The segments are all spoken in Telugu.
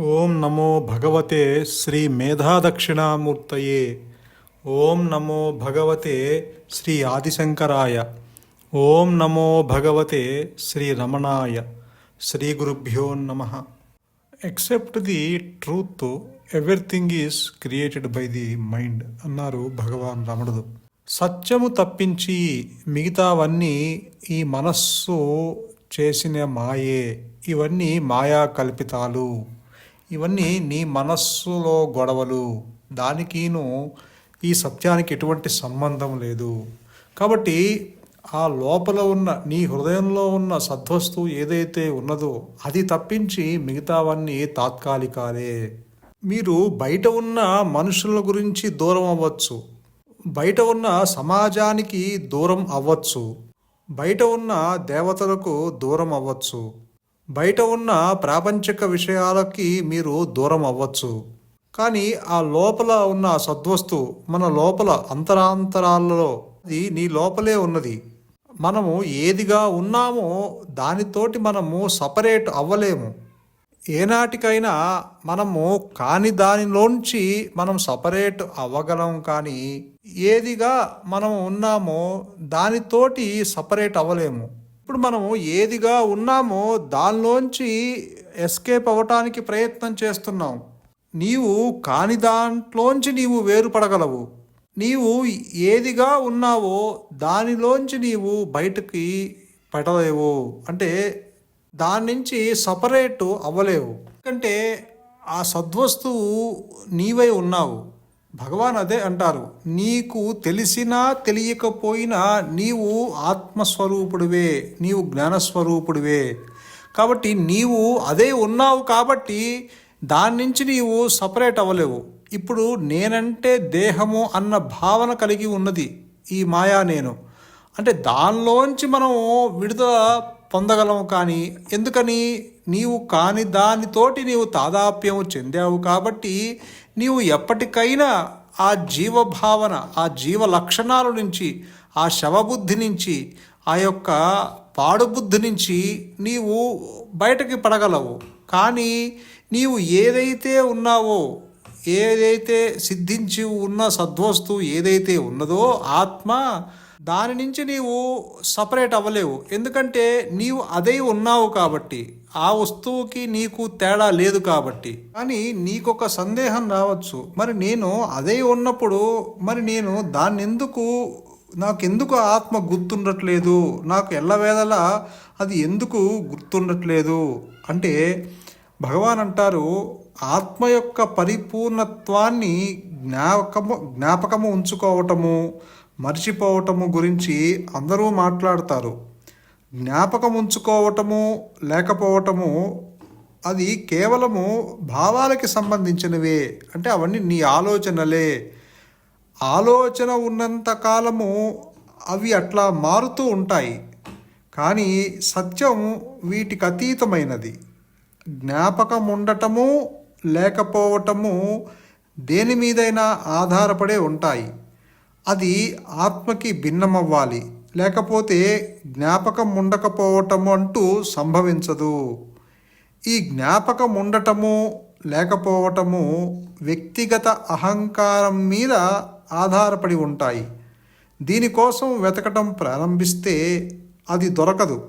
ఓం నమో భగవతే శ్రీ మేధాదక్షిణామూర్తయే. ఓం నమో భగవతే శ్రీ ఆదిశంకరాయ. ఓం నమో భగవతే శ్రీ రమణాయ. శ్రీ గురుభ్యో నమ. Except the truth everything is created by the mind అన్నారు భగవాన్ రమణుడు. సత్యము తప్పించి మిగతావన్నీ ఈ మనస్సు చేసిన మాయే. ఇవన్నీ మాయా కల్పితాలు ఇవన్నీ నీ మనస్సులో గొడవలు. దానికిను ఈ సత్యానికి ఎటువంటి సంబంధం లేదు. కాబట్టి ఆ లోపల ఉన్న నీ హృదయంలో ఉన్న సద్వస్తువు ఏదైతే ఉన్నదో అది తప్పించి మిగతావన్నీ తాత్కాలికాలే. మీరు బయట ఉన్న మనుషుల గురించి దూరం అవ్వచ్చు. బయట ఉన్న సమాజానికి దూరం అవ్వచ్చు. బయట ఉన్న దేవతలకు దూరం అవ్వచ్చు. బయట ఉన్న ప్రాపంచిక విషయాలకి మీరు దూరం అవ్వచ్చు. కానీ ఆ లోపల ఉన్న సద్వస్తు మన లోపల అంతరాంతరాలలో అది నీ లోపలే ఉన్నది. మనము ఏదిగా ఉన్నామో దానితోటి మనము సపరేట్ అవ్వలేము. ఏనాటికైనా మనము కాని దానిలోంచి మనం సపరేట్ అవ్వగలం కానీ ఏదిగా మనం ఉన్నామో దానితోటి సపరేట్ అవ్వలేము. ఇప్పుడు మనము ఏదిగా ఉన్నామో దానిలోంచి ఎస్కేప్ అవ్వటానికి ప్రయత్నం చేస్తున్నాం. నీవు కాని దాంట్లోంచి నీవు వేరుపడగలవు. నీవు ఏదిగా ఉన్నావో దానిలోంచి నీవు బయటకి పెట్టలేవు అంటే దాని నుంచి సపరేట్ అవ్వలేవు. ఎందుకంటే ఆ సద్వస్తువు నీవై ఉన్నావు. భగవాన్ అదే అంటారు నీకు తెలిసినా తెలియకపోయినా నీవు ఆత్మస్వరూపుడివే నీవు జ్ఞానస్వరూపుడివే. కాబట్టి నీవు అదే ఉన్నావు కాబట్టి దాని నుంచి నీవు సపరేట్ అవ్వలేవు. ఇప్పుడు నేనంటే దేహము అన్న భావన కలిగి ఉన్నది ఈ మాయా నేను. అంటే దానిలోంచి మనము విడుదల పొందగలము కానీ ఎందుకని? నీవు కాని దానితోటి నీవు తాదాప్యం చెందావు కాబట్టి నీవు ఎప్పటికైనా ఆ జీవభావన ఆ జీవ లక్షణాల నుంచి ఆ శవబుద్ధి నుంచి ఆ యొక్క పాడుబుద్ధి నుంచి నీవు బయటకి పడగలవు. కానీ నీవు ఏదైతే ఉన్నావో ఏదైతే సిద్ధించి ఉన్న సద్వస్తువు ఏదైతే ఉన్నదో ఆత్మ దాని నుంచి నీవు సపరేట్ అవ్వలేవు. ఎందుకంటే నీవు అదే ఉన్నావు కాబట్టి ఆ వస్తువుకి నీకు తేడా లేదు కాబట్టి. కానీ నీకొక సందేహం రావచ్చు. మరి నేను అదే ఉన్నప్పుడు మరి నేను దాన్ని ఎందుకు నాకెందుకు ఆత్మ గుర్తుండట్లేదు? నాకు ఎల్లవేళలా అది ఎందుకు గుర్తుండట్లేదు? అంటే భగవాన్ అంటారు ఆత్మ యొక్క పరిపూర్ణత్వాన్ని జ్ఞాపకము జ్ఞాపకము ఉంచుకోవటము. మర్చిపోవటము గురించి అందరూ మాట్లాడతారు. జ్ఞాపకం ఉంచుకోవటము లేకపోవటము అది కేవలము భావాలకి సంబంధించినవే. అంటే అవన్నీ నీ ఆలోచనలే. ఆలోచన ఉన్నంత కాలము అవి అట్లా మారుతూ ఉంటాయి. కానీ సత్యం వీటికి అతీతమైనది. జ్ఞాపకం ఉండటము లేకపోవటము దేని మీదైనా ఆధారపడే ఉంటాయి. అది ఆత్మకి భిన్నమవ్వాలి. లేకపోతే జ్ఞాపకం ఉండకపోవటము అంటూ సంభవించదు. ఈ జ్ఞాపకం ఉండటము లేకపోవటము వ్యక్తిగత అహంకారం మీద ఆధారపడి ఉంటాయి. దీనికోసం వెతకటం ప్రారంభిస్తే అది దొరకదు.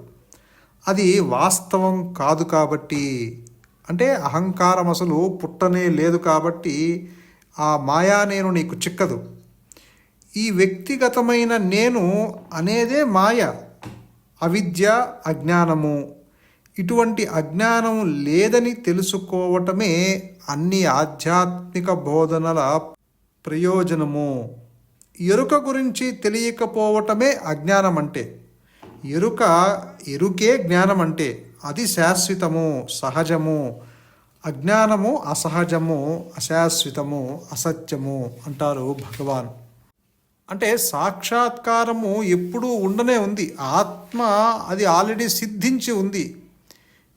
అది వాస్తవం కాదు కాబట్టి. అంటే అహంకారం అసలు పుట్టనే లేదు కాబట్టి ఆ మాయా నేను నీకు చిక్కదు. ఈ వ్యక్తిగతమైన నేను అనేదే మాయ అవిద్య అజ్ఞానము. ఇటువంటి అజ్ఞానం లేదని తెలుసుకోవటమే అన్ని ఆధ్యాత్మిక బోధనల ప్రయోజనము. ఎరుక గురించి తెలియకపోవటమే అజ్ఞానం అంటే ఎరుక ఎరుకే జ్ఞానం అంటే అది శాశ్వతము సహజము. అజ్ఞానము అసహజము అశాశ్వతము అసత్యము అంటారు భగవాన్. అంటే సాక్షాత్కారము ఎప్పుడూ ఉండనే ఉంది. ఆత్మ అది ఆల్రెడీ సిద్ధించి ఉంది.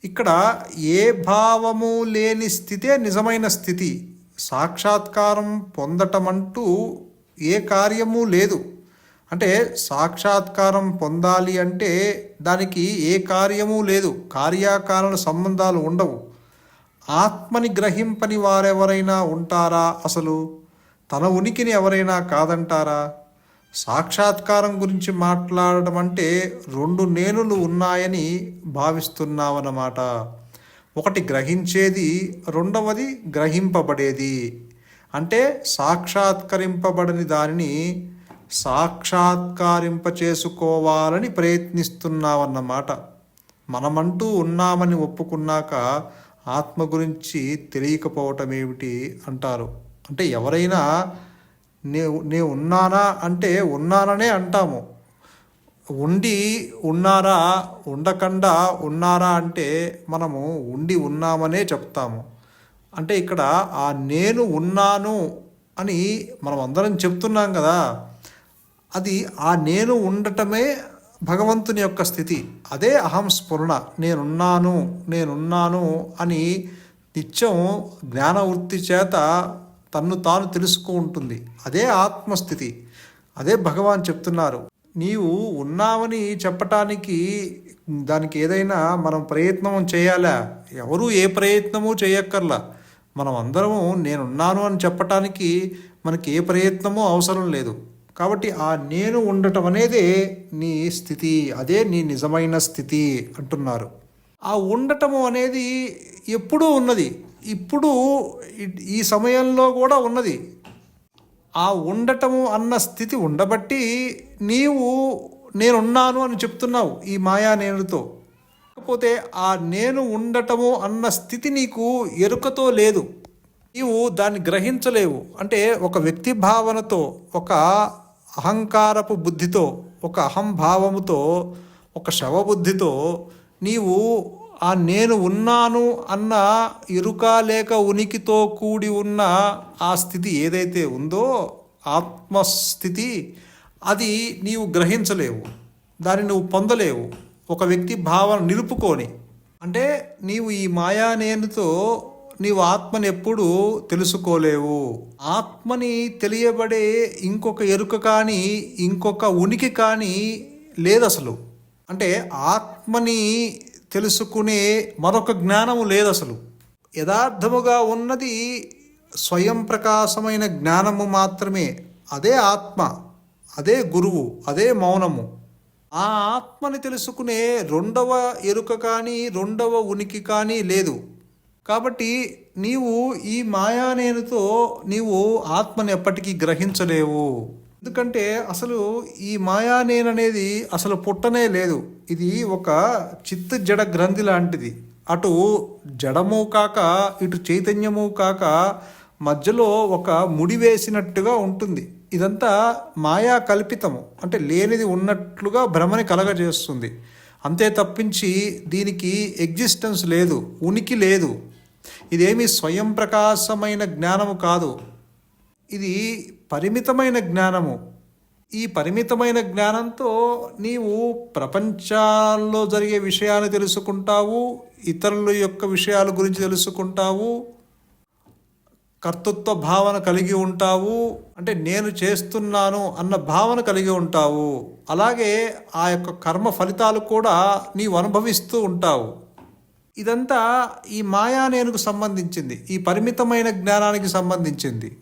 ఇక్కడ ఏ భావము లేని స్థితే నిజమైన స్థితి. సాక్షాత్కారం పొందటం అంటూ ఏ కార్యము లేదు. అంటే సాక్షాత్కారం పొందాలి అంటే దానికి ఏ కార్యము లేదు. కార్యాకారణ సంబంధాలు ఉండవు. ఆత్మని గ్రహింపని వారెవరైనా ఉంటారా అసలు? తన ఉనికిని ఎవరైనా కాదంటారా? సాక్షాత్కారం గురించి మాట్లాడడం అంటే రెండు నేనులు ఉన్నాయని భావిస్తున్నామన్నమాట ఒకటి గ్రహించేది రెండవది గ్రహింపబడేది. అంటే సాక్షాత్కరింపబడని దానిని సాక్షాత్కారింప చేసుకోవాలని ప్రయత్నిస్తున్నామన్నమాట మనమంటూ ఉన్నామని ఒప్పుకున్నాక ఆత్మ గురించి తెలియకపోవటం ఏమిటి అంటారు. అంటే ఎవరైనా నే నే ఉన్నానా అంటే ఉన్నాననే అంటాము. ఉండి ఉన్నారా ఉండకుండా ఉన్నారా అంటే మనము ఉండి ఉన్నామనే చెప్తాము. అంటే ఇక్కడ ఆ నేను ఉన్నాను అని మనం అందరం చెప్తున్నాం కదా అది ఆ నేను ఉండటమే భగవంతుని యొక్క స్థితి. అదే అహం స్ఫురణ నేనున్నాను నేనున్నాను అని నిత్యం జ్ఞానవృత్తి చేత తన్ను తాను తెలుసుకుంటుంది అదే ఆత్మస్థితి. అదే భగవాన్ చెప్తున్నారు. నీవు ఉన్నావని చెప్పటానికి దానికి ఏదైనా మనం ప్రయత్నం చేయాలా? ఎవరు ఏ ప్రయత్నము చేయక్కర్లా. మనం అందరము నేనున్నాను అని చెప్పటానికి మనకి ఏ ప్రయత్నము అవసరం లేదు. కాబట్టి ఆ నేను ఉండటం అనేదే నీ స్థితి. అదే నీ నిజమైన స్థితి అంటున్నారు. ఆ ఉండటము అనేది ఎప్పుడూ ఉన్నది. ఇప్పుడు ఈ- సమయంలో కూడా ఉన్నది. ఆ ఉండటము అన్న స్థితి ఉండబట్టి నీవు నేనున్నాను అని చెప్తున్నావు ఈ మాయా నేనుతో. కాకపోతే ఆ నేను ఉండటము అన్న స్థితి నీకు ఎరుకతో లేదు. నీవు దాన్ని గ్రహించలేవు. అంటే ఒక వ్యక్తి భావనతో ఒక అహంకారపు బుద్ధితో ఒక అహంభావముతో ఒక శవబుద్ధితో నీవు ఆ నేను ఉన్నాను అన్న ఎరుక లేక ఉనికితో కూడి ఉన్న ఆ స్థితి ఏదైతే ఉందో ఆత్మస్థితి అది నీవు గ్రహించలేవు. దాన్ని నువ్వు పొందలేవు. ఒక వ్యక్తి భావన నిలుపుకొని. అంటే నీవు ఈ మాయా నేనుతో నీవు ఆత్మని ఎప్పుడు తెలుసుకోలేవు. ఆత్మని తెలియబడే ఇంకొక ఎరుక కానీ ఇంకొక ఉనికి కానీ లేదు అసలు అంటే ఆత్మని తెలుసుకునే మరొక జ్ఞానము లేదు అసలు యథార్థముగా ఉన్నది స్వయం ప్రకాశమైన జ్ఞానము మాత్రమే. అదే ఆత్మ అదే గురువు అదే మౌనము. ఆ ఆత్మని తెలుసుకునే రెండవ ఎరుక కానీ రెండవ ఉనికి కానీ లేదు. కాబట్టి నీవు ఈ మాయానేనుతో నీవు ఆత్మని ఎప్పటికీ గ్రహించలేవు. ఎందుకంటే అసలు ఈ మాయా అనేది అసలు పుట్టనే లేదు. ఇది ఒక చిత్త జడ గ్రంథి లాంటిది. అటు జడము కాక ఇటు చైతన్యము కాక మధ్యలో ఒక ముడి వేసినట్టుగా ఉంటుంది. ఇదంతా మాయా కల్పితము. అంటే లేనిది ఉన్నట్లుగా భ్రమని కలగజేస్తుంది. అంతే తప్పించి దీనికి ఎగ్జిస్టెన్స్ లేదు ఉనికి లేదు. ఇదేమీ స్వయం ప్రకాశమైన జ్ఞానము కాదు. ఇది పరిమితమైన జ్ఞానము. ఈ పరిమితమైన జ్ఞానంతో నీవు ప్రపంచాల్లో జరిగే విషయాలు తెలుసుకుంటావు ఇతరుల యొక్క విషయాల గురించి తెలుసుకుంటావు కర్తృత్వ భావన కలిగి ఉంటావు అంటే నేను చేస్తున్నాను అన్న భావన కలిగి ఉంటావు. అలాగే ఆ యొక్క కర్మ ఫలితాలు కూడా నీవు అనుభవిస్తూ ఉంటావు. ఇదంతా ఈ మాయా నేనుకు సంబంధించింది ఈ పరిమితమైన జ్ఞానానికి సంబంధించింది.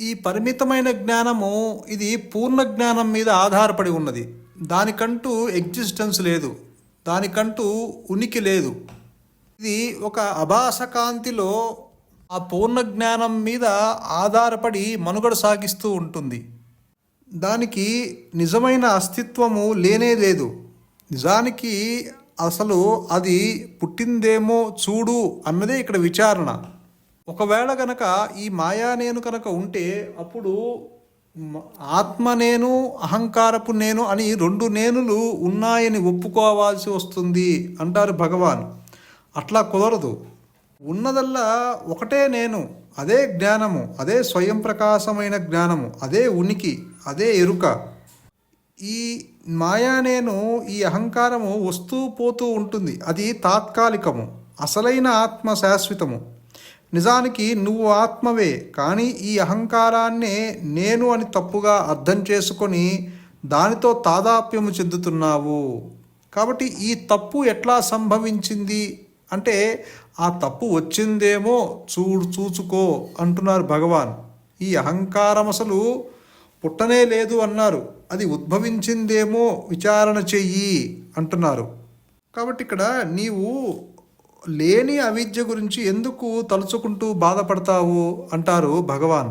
ఈ పరిమితమైన జ్ఞానము ఇది పూర్ణ జ్ఞానం మీద ఆధారపడి ఉన్నది. దానికంటూ ఎగ్జిస్టెన్స్ లేదు. దానికంటూ ఉనికి లేదు. ఇది ఒక అభాస కాంతిలో ఆ పూర్ణ జ్ఞానం మీద ఆధారపడి మనుగడ సాగిస్తూ ఉంటుంది. దానికి నిజమైన అస్తిత్వము లేనే లేదు. నిజానికి అసలు అది పుట్టిందేమో చూడు అన్నదే ఇక్కడ విచారణ. ఒకవేళ గనక ఈ మాయా నేను కనుక ఉంటే అప్పుడు ఆత్మ నేను అహంకారపు నేను అని రెండు నేనులు ఉన్నాయని ఒప్పుకోవాల్సి వస్తుంది అంటారు భగవాన్. అట్లా కుదరదు. ఉన్నదల్లా ఒకటే నేను అదే జ్ఞానము అదే స్వయం ప్రకాశమైన జ్ఞానము అదే ఉనికి అదే ఎరుక. ఈ మాయా నేను ఈ అహంకారము వస్తూ పోతూ ఉంటుంది. అది తాత్కాలికము అసలైన ఆత్మ శాశ్వతము. నిజానికి నువ్వు ఆత్మవే కానీ ఈ అహంకారాన్నే నేను అని తప్పుగా అర్థం చేసుకొని దానితో తాదాప్యము చెందుతున్నావు. కాబట్టి ఈ తప్పు ఎట్లా సంభవించింది? అంటే ఆ తప్పు వచ్చిందేమో చూడు చూచుకో అంటున్నారు భగవాన్. ఈ అహంకారం అసలు పుట్టనే లేదు అన్నారు. అది ఉద్భవించిందేమో విచారణ చెయ్యి అంటున్నారు. కాబట్టి ఇక్కడ నీవు లేని అవిద్య గురించి ఎందుకు తలుచుకుంటూ బాధపడతావు అంటారు భగవాన్.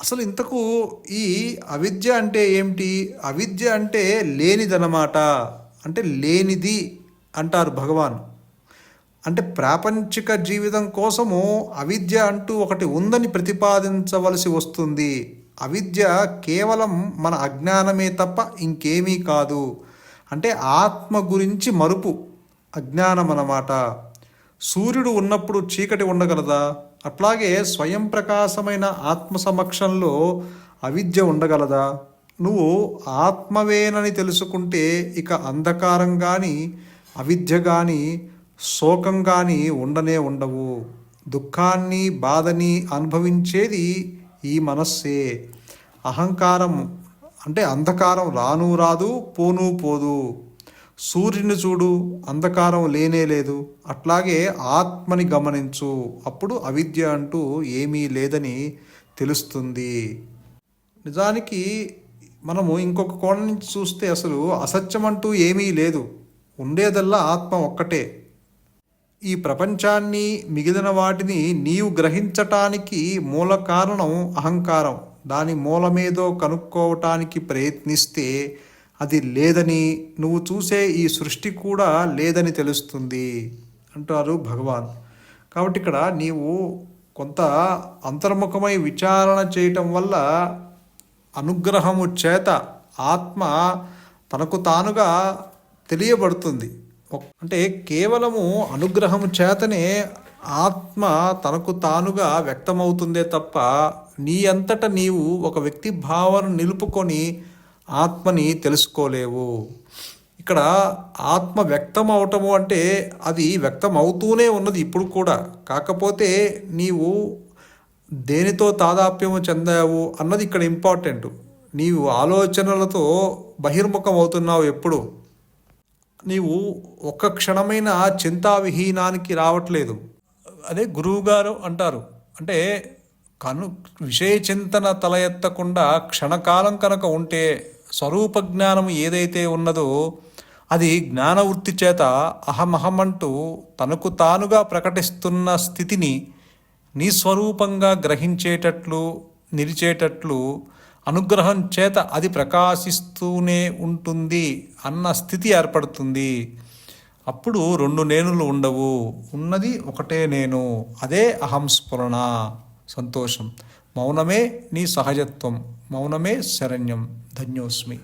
అసలు ఇంతకు ఈ అవిద్య అంటే ఏమిటి? అవిద్య అంటే లేనిదన్నమాట. అంటే లేనిది అంటారు భగవాన్. అంటే ప్రాపంచిక జీవితం కోసము అవిద్య అంటూ ఒకటి ఉందని ప్రతిపాదించవలసి వస్తుంది. అవిద్య కేవలం మన అజ్ఞానమే తప్ప ఇంకేమీ కాదు. అంటే ఆత్మ గురించి మరుపు అజ్ఞానం అన్నమాట సూర్యుడు ఉన్నప్పుడు చీకటి ఉండగలదా? అట్లాగే స్వయం ప్రకాశమైన ఆత్మ సమక్షంలో అవిద్య ఉండగలదా? నువ్వు ఆత్మవేనని తెలుసుకుంటే ఇక అంధకారం కానీ అవిద్య కానీ శోకం కానీ ఉండనే ఉండవు. దుఃఖాన్ని బాధని అనుభవించేది ఈ మనస్సే. అహంకారం అంటే అంధకారం రాను రాదు పోను పోదు. సూర్యుని చూడు అంధకారం లేనే లేదు. అట్లాగే ఆత్మని గమనించు. అప్పుడు అవిద్య అంటూ ఏమీ లేదని తెలుస్తుంది. నిజానికి మనము ఇంకొక కోణం నుంచి చూస్తే అసలు అసత్యం అంటూ ఏమీ లేదు. ఉండేదల్లా ఆత్మ ఒక్కటే. ఈ ప్రపంచాన్ని మిగిలిన వాటిని నీవు గ్రహించటానికి మూల కారణం అహంకారం. దాని మూలమేదో కనుక్కోవటానికి ప్రయత్నిస్తే అది లేదని నువ్వు చూసే ఈ సృష్టి కూడా లేదని తెలుస్తుంది అంటారు భగవాన్. కాబట్టి ఇక్కడ నీవు కొంత అంతర్ముఖమై విచారణ చేయటం వల్ల అనుగ్రహము చేత ఆత్మ తనకు తానుగా తెలియబడుతుంది. అంటే కేవలము అనుగ్రహము చేతనే ఆత్మ తనకు తానుగా వ్యక్తమవుతుందే తప్ప నీ అంతట నీవు ఒక వ్యక్తి భావన నిలుపుకొని ఆత్మని తెలుసుకోలేవు. ఇక్కడ ఆత్మ వ్యక్తం అవటము అంటే అది వ్యక్తం అవుతూనే ఉన్నది ఇప్పుడు కూడా. కాకపోతే నీవు దేనితో తాదాప్యము చెందావు అన్నది ఇక్కడ ఇంపార్టెంట్. నీవు ఆలోచనలతో బహిర్ముఖం అవుతున్నావు ఎప్పుడు. నీవు ఒక్క క్షణమైన చింతావిహీనానికి రావట్లేదు. అదే గురువుగారు అంటారు. అంటే కను విషయ చింతన తల ఎత్తకుండా క్షణకాలం కనుక ఉంటే స్వరూప జ్ఞానం ఏదైతే ఉన్నదో అది జ్ఞానవృత్తి చేత అహమహమంటూ తనకు తానుగా ప్రకటిస్తున్న స్థితిని నీ స్వరూపంగా గ్రహించేటట్లు నిలిచేటట్లు అనుగ్రహం చేత అది ప్రకాశిస్తూనే ఉంటుంది అన్న స్థితి ఏర్పడుతుంది. అప్పుడు రెండు నేనులు ఉండవు ఉన్నది ఒకటే నేను అదే అహం స్ఫురణ సంతోషం. మౌనమే నీ సహజత్వం. మౌనమే శరణ్యం. ధన్యోస్మి.